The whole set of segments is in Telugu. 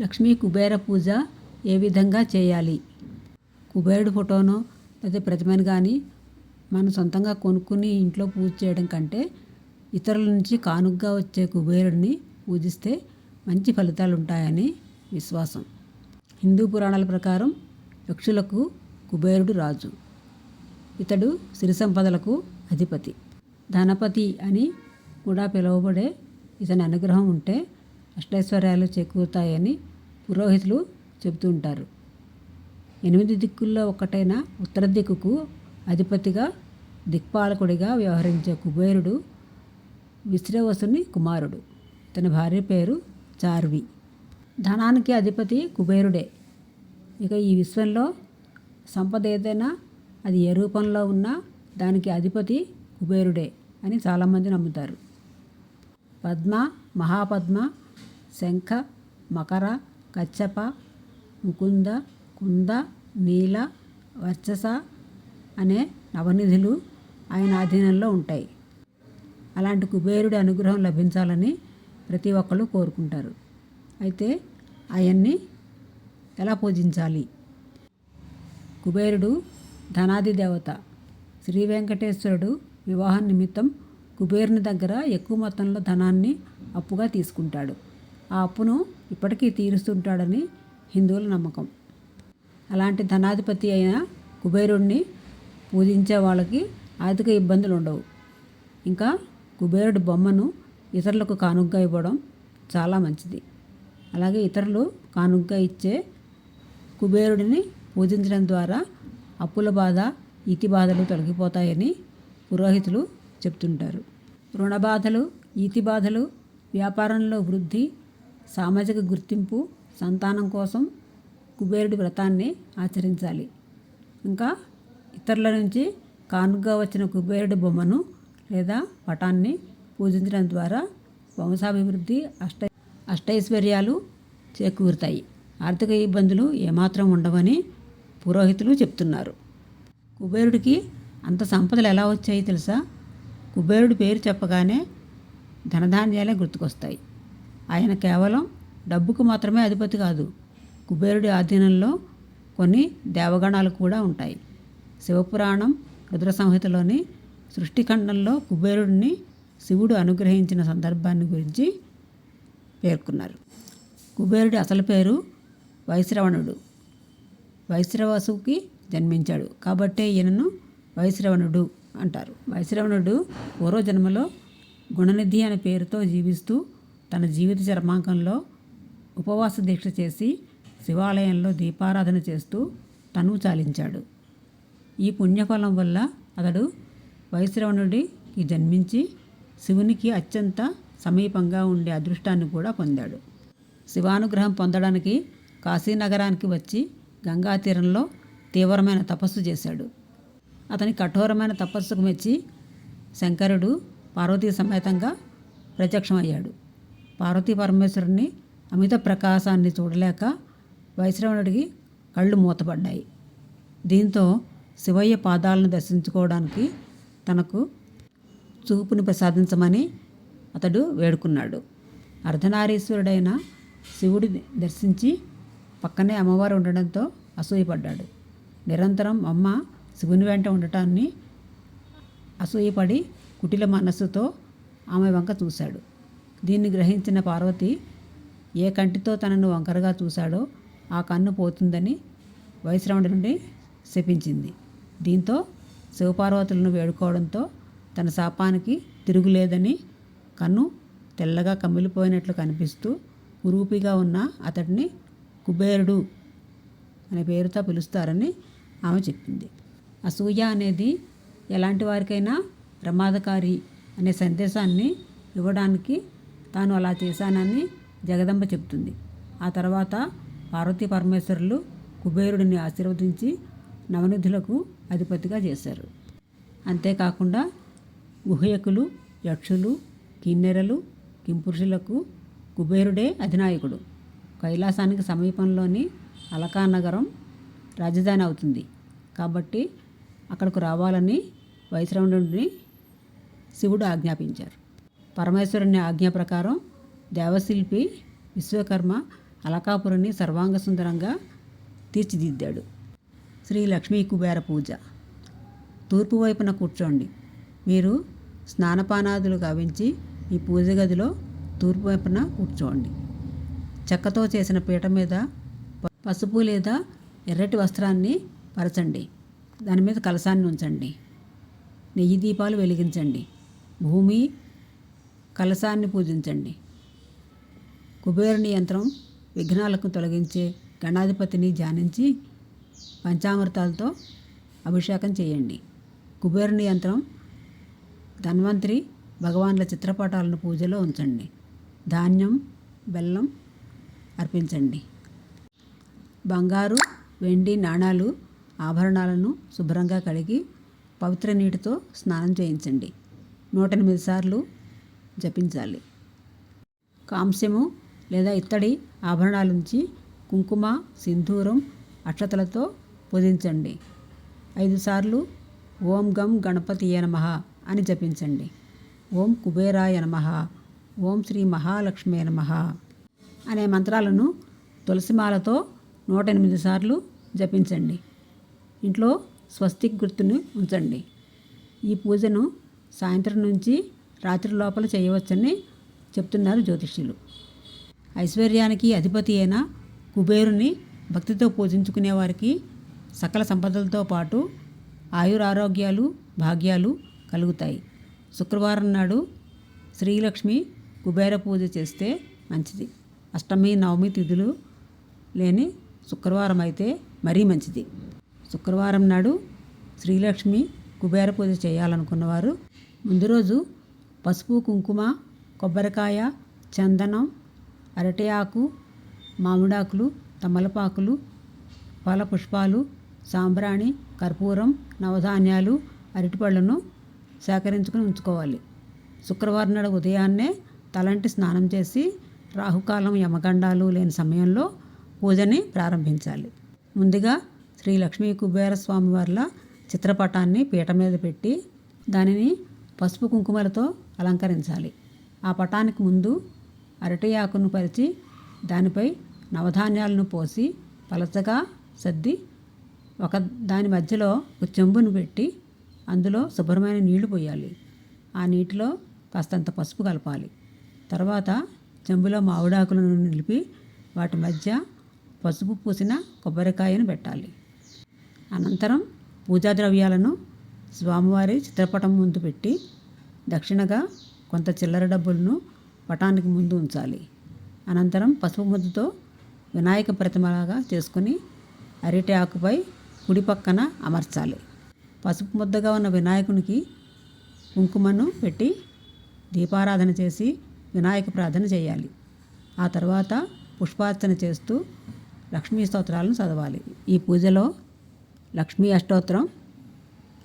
లక్ష్మీ కుబేర పూజ ఏ విధంగా చేయాలి? కుబేరుడు ఫోటోను లేదా ప్రతిమను కానీ మనం సొంతంగా కొనుక్కుని ఇంట్లో పూజ చేయడం కంటే ఇతరుల నుంచి కానుకగా వచ్చే కుబేరుడిని పూజిస్తే మంచి ఫలితాలు ఉంటాయని విశ్వాసం. హిందూ పురాణాల ప్రకారం యక్షులకు కుబేరుడు రాజు. ఇతడు సిరి సంపదలకు అధిపతి. ధనపతి అని కూడా పిలువబడే ఇతని అనుగ్రహం ఉంటే అష్టైశ్వర్యాలు చేకూరుతాయని పురోహితులు చెబుతూ ఉంటారు ఎనిమిది దిక్కుల్లో ఒకటైన ఉత్తర దిక్కుకు అధిపతిగా దిక్పాలకుడిగా వ్యవహరించే కుబేరుడు విశ్రవసుని కుమారుడు. తన భార్య పేరు చార్వి. ధనానికి అధిపతి కుబేరుడే. ఇక ఈ విశ్వంలో సంపద ఏదైనా అది ఏ రూపంలో ఉన్నా దానికి అధిపతి కుబేరుడే అని చాలామంది నమ్ముతారు. పద్మ మహాపద్మ శంఖ మకర కచ్చప ముకుంద కుంద నీల వర్చస అనే నవనిధులు ఆయన ఆధీనంలో ఉంటాయి. అలాంటి కుబేరుడి అనుగ్రహం లభించాలని ప్రతి ఒక్కళ్ళు కోరుకుంటారు. అయితే ఆయన్ని ఎలా పూజించాలి? కుబేరుడు ధనాది దేవత. శ్రీ వెంకటేశ్వరుడు వివాహం నిమిత్తం కుబేరుని దగ్గర ఎక్కువ మొత్తంలో ధనాన్ని అప్పుగా తీసుకుంటాడు. ఆ అప్పును ఇప్పటికీ తీరుస్తుంటాడని హిందువుల నమ్మకం. అలాంటి ధనాధిపతి అయిన కుబేరుడిని పూజించే వాళ్ళకి ఆర్థిక ఇబ్బందులు ఉండవు ఇంకా కుబేరుడి బొమ్మను ఇతరులకు కానుకగా ఇవ్వడం చాలా మంచిది. అలాగే ఇతరులు కానుకగా ఇచ్చే కుబేరుడిని పూజించడం ద్వారా అప్పుల బాధ ఈతి బాధలు తొలగిపోతాయని పురోహితులు చెప్తుంటారు. రుణ బాధలు ఈతి బాధలు వ్యాపారంలో వృద్ధి సామాజిక గుర్తింపు సంతానం కోసం కుబేరుడి వ్రతాన్ని ఆచరించాలి. ఇంకా ఇతరుల నుంచి కానుకగా వచ్చిన కుబేరుడి బొమ్మను లేదా పటాన్ని పూజించడం ద్వారా వంశాభివృద్ధి అష్ట అష్టైశ్వర్యాలు చేకూరుతాయి. ఆర్థిక ఇబ్బందులు ఏమాత్రం ఉండవని పురోహితులు చెప్తున్నారు. కుబేరుడికి అంత సంపదలు ఎలా వచ్చాయి తెలుసా? కుబేరుడి పేరు చెప్పగానే ధనధాన్యాలే గుర్తుకొస్తాయి. ఆయన కేవలం డబ్బుకు మాత్రమే అధిపతి కాదు కుబేరుడి ఆధీనంలో కొన్ని దేవగణాలు కూడా ఉంటాయి. శివపురాణం రుద్ర సంహితలోని సృష్టిఖండంలో కుబేరుడిని శివుడు అనుగ్రహించిన సందర్భాన్ని గురించి పేర్కొన్నారు. కుబేరుడి అసలు పేరు వైశ్రవణుడు. వైశ్రవసుకి జన్మించాడు. కాబట్టే ఈయనను వైశ్రవణుడు అంటారు. వైశ్రవణుడు పూర్వజన్మలో గుణనిధి అనే పేరుతో జీవిస్తూ తన జీవిత చర్మాంకంలో ఉపవాస దీక్ష చేసి శివాలయంలో దీపారాధన చేస్తూ తనువు చాలించాడు. ఈ పుణ్యఫలం వల్ల అతడు వైశ్రవణుడికి జన్మించి శివునికి అత్యంత సమీపంగా ఉండే అదృష్టాన్ని కూడా పొందాడు. శివానుగ్రహం పొందడానికి కాశీనగరానికి వచ్చి గంగా తీరంలో తీవ్రమైన తపస్సు చేశాడు. అతని కఠోరమైన తపస్సుకు మెచ్చి శంకరుడు పార్వతీ సమేతంగా ప్రత్యక్షమయ్యాడు. పార్వతీ పరమేశ్వరుని అమిత ప్రకాశాన్ని చూడలేక వైశ్రవణుడికి కళ్ళు మూతపడ్డాయి. దీంతో శివయ్య పాదాలను దర్శించుకోవడానికి తనకు చూపుని ప్రసాదించమని అతడు వేడుకున్నాడు. అర్ధనారీశ్వరుడైన శివుడిని దర్శించి పక్కనే అమ్మవారు ఉండడంతో అసూయపడ్డాడు. నిరంతరం అమ్మ శివుని వెంట ఉండటాన్ని అసూయపడి కుటిల మనస్సుతో ఆమె వంక చూశాడు. దీన్ని గ్రహించిన పార్వతి ఏ కంటితో తనను వంకరగా చూశాడో ఆ కన్ను పోతుందని వైశ్రవణుడి నుండి శపించింది. దీంతో శివపార్వతులను వేడుకోవడంతో తన శాపానికి తిరుగులేదని కన్ను తెల్లగా కమిలిపోయినట్లు కనిపిస్తూ కురూపిగా ఉన్న అతడిని కుబేరుడు అనే పేరుతో పిలుస్తారని ఆమె చెప్పింది. అసూయ అనేది ఎలాంటి వారికైనా ప్రమాదకారి అనే సందేశాన్ని ఇవ్వడానికి తాను అలా చేశానని జగదంబ చెప్తుంది. ఆ తర్వాత పార్వతీ పరమేశ్వరులు కుబేరుడిని ఆశీర్వదించి నవనిధులకు అధిపతిగా చేశారు. అంతేకాకుండా గుహయకులు యక్షులు కిన్నెరలు కింపురుషులకు కుబేరుడే అధినాయకుడు. కైలాసానికి సమీపంలోని అలకా నగరం రాజధాని అవుతుంది. కాబట్టి అక్కడకు రావాలని వైశ్రవణుడిని శివుడు ఆజ్ఞాపించారు. పరమేశ్వరుని ఆజ్ఞ ప్రకారం దేవశిల్పి విశ్వకర్మ అలకాపురిని సర్వాంగ సుందరంగా తీర్చిదిద్దాడు. శ్రీ లక్ష్మీ కుబేర పూజ. తూర్పు వైపున కూర్చోండి. మీరు స్నానపానాదులు గావించి ఈ పూజ గదిలో తూర్పు వైపున కూర్చోండి. చెక్కతో చేసిన పీట మీద పసుపు లేదా ఎర్రటి వస్త్రాన్ని పరచండి. దాని మీద కలసాన్ని ఉంచండి. నెయ్యి దీపాలు వెలిగించండి. భూమి కలసాన్ని పూజించండి. కుబేరుని యంత్రం విఘ్నాలకు తొలగించే గణాధిపతిని ధ్యానించి పంచామృతాలతో అభిషేకం చేయండి. కుబేరుని యంత్రం ధన్వంతరి భగవాన్ల చిత్రపటాలను పూజలో ఉంచండి. ధాన్యం బెల్లం అర్పించండి. బంగారు వెండి నాణాలు ఆభరణాలను శుభ్రంగా కడిగి పవిత్ర నీటితో స్నానం చేయించండి. నూట ఎనిమిది సార్లు జపించాలి. కాంస్యము లేదా ఇత్తడి ఆభరణాల నుంచి కుంకుమ సింధూరం అక్షతలతో పూజించండి. ఐదు సార్లు ఓం గం గణపతియ నమః అని జపించండి. ఓం కుబేరాయ నమః ఓం శ్రీ మహాలక్ష్మి నమః అనే మంత్రాలను తులసిమాలతో నూట ఎనిమిది సార్లు జపించండి. ఇంట్లో స్వస్తిక్ గుర్తుని ఉంచండి. ఈ పూజను సాయంత్రం నుంచి రాత్రి లోపల చేయవచ్చని చెప్తున్నారు జ్యోతిష్యులు. ఐశ్వర్యానికి అధిపతి అయిన కుబేరుని భక్తితో పూజించుకునే వారికి సకల సంపదలతో పాటు ఆయురారోగ్యాలు భాగ్యాలు కలుగుతాయి. శుక్రవారం నాడు శ్రీలక్ష్మి కుబేర పూజ చేస్తే మంచిది. అష్టమి నవమి తిథులు లేని శుక్రవారం అయితే మరీ మంచిది. శుక్రవారం నాడు శ్రీలక్ష్మి కుబేర పూజ చేయాలనుకున్నవారు ముందు రోజు పసుపు కుంకుమ కొబ్బరికాయ చందనం అరటి ఆకు మామిడాకులు తమలపాకులు ఫల పుష్పాలు సాంబ్రాణి కర్పూరం నవధాన్యాలు అరటిపళ్ళను సేకరించుకుని ఉంచుకోవాలి. శుక్రవారం నాడు ఉదయాన్నే తలంటి స్నానం చేసి రాహుకాలం యమగండాలు లేని సమయంలో పూజని ప్రారంభించాలి. ముందుగా శ్రీ లక్ష్మీ కుబేర స్వామి వార్ల చిత్రపటాన్ని పీట మీద పెట్టి దానిని పసుపు కుంకుమలతో అలంకరించాలి. ఆ పటానికి ముందు అరటి ఆకును పరిచి దానిపై నవధాన్యాలను పోసి పలచగా సర్ది ఒక దాని మధ్యలో ఒక చెంబును పెట్టి అందులో శుభ్రమైన నీళ్ళు పోయాలి. ఆ నీటిలో కాస్తంత పసుపు కలపాలి. తర్వాత చెంబులో మామిడాకులను నిలిపి వాటి మధ్య పసుపు పూసిన కొబ్బరికాయను పెట్టాలి. అనంతరం పూజా ద్రవ్యాలను స్వామివారి చిత్రపటం ముందు పెట్టి దక్షిణగా కొంత చిల్లర డబ్బులను పటానికి ముందు ఉంచాలి. అనంతరం పసుపు ముద్దతో వినాయక ప్రతిమలాగా చేసుకుని అరిటి ఆకుపై కుడి పక్కన అమర్చాలి. పసుపు ముద్దగా ఉన్న వినాయకునికి కుంకుమను పెట్టి దీపారాధన చేసి వినాయక ప్రార్థన చేయాలి. ఆ తర్వాత పుష్పార్చన చేస్తూ లక్ష్మీ స్తోత్రాలను చదవాలి. ఈ పూజలో లక్ష్మీ అష్టోత్తరం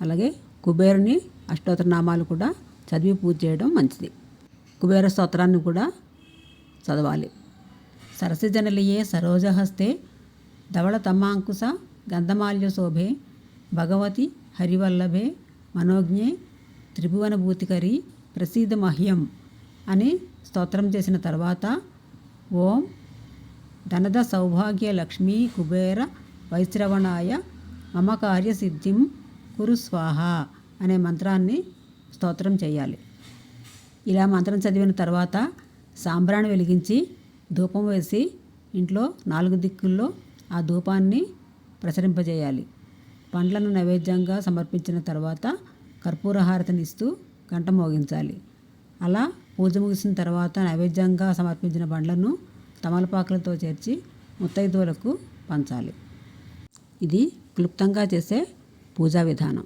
అలాగే కుబేరుని అష్టోత్తర నామాలు కూడా చదివి పూజ చేయడం మంచిది. కుబేర స్తోత్రాన్ని కూడా చదవాలి. సరసజనలియే సరోజహస్తే ధవళ తమాంకుశ గంధమాల్య శోభే భగవతి హరివల్లభే మనోజ్ఞే త్రిభువనభూతికరి ప్రసీద మహ్యం అని స్తోత్రం చేసిన తర్వాత ఓం ధనద సౌభాగ్య లక్ష్మీ కుబేర వైశ్రవణాయ మమ కార్యసిద్ధిం కురు స్వాహ అనే మంత్రాన్ని స్తోత్రం చేయాలి. ఇలా మంత్రం చదివిన తర్వాత సాంబ్రాన్ని వెలిగించి ధూపం వేసి ఇంట్లో నాలుగు దిక్కుల్లో ఆ ధూపాన్ని ప్రసరింపజేయాలి. పండ్లను నైవేద్యంగా సమర్పించిన తర్వాత కర్పూర హారతిని ఇస్తూ గంట మోగించాలి. అలా పూజ ముగిసిన తర్వాత నైవేద్యంగా సమర్పించిన పండ్లను తమలపాకులతో చేర్చి ముత్తైదువులకు పంచాలి. ఇది క్లుప్తంగా చేసే పూజా విధానం.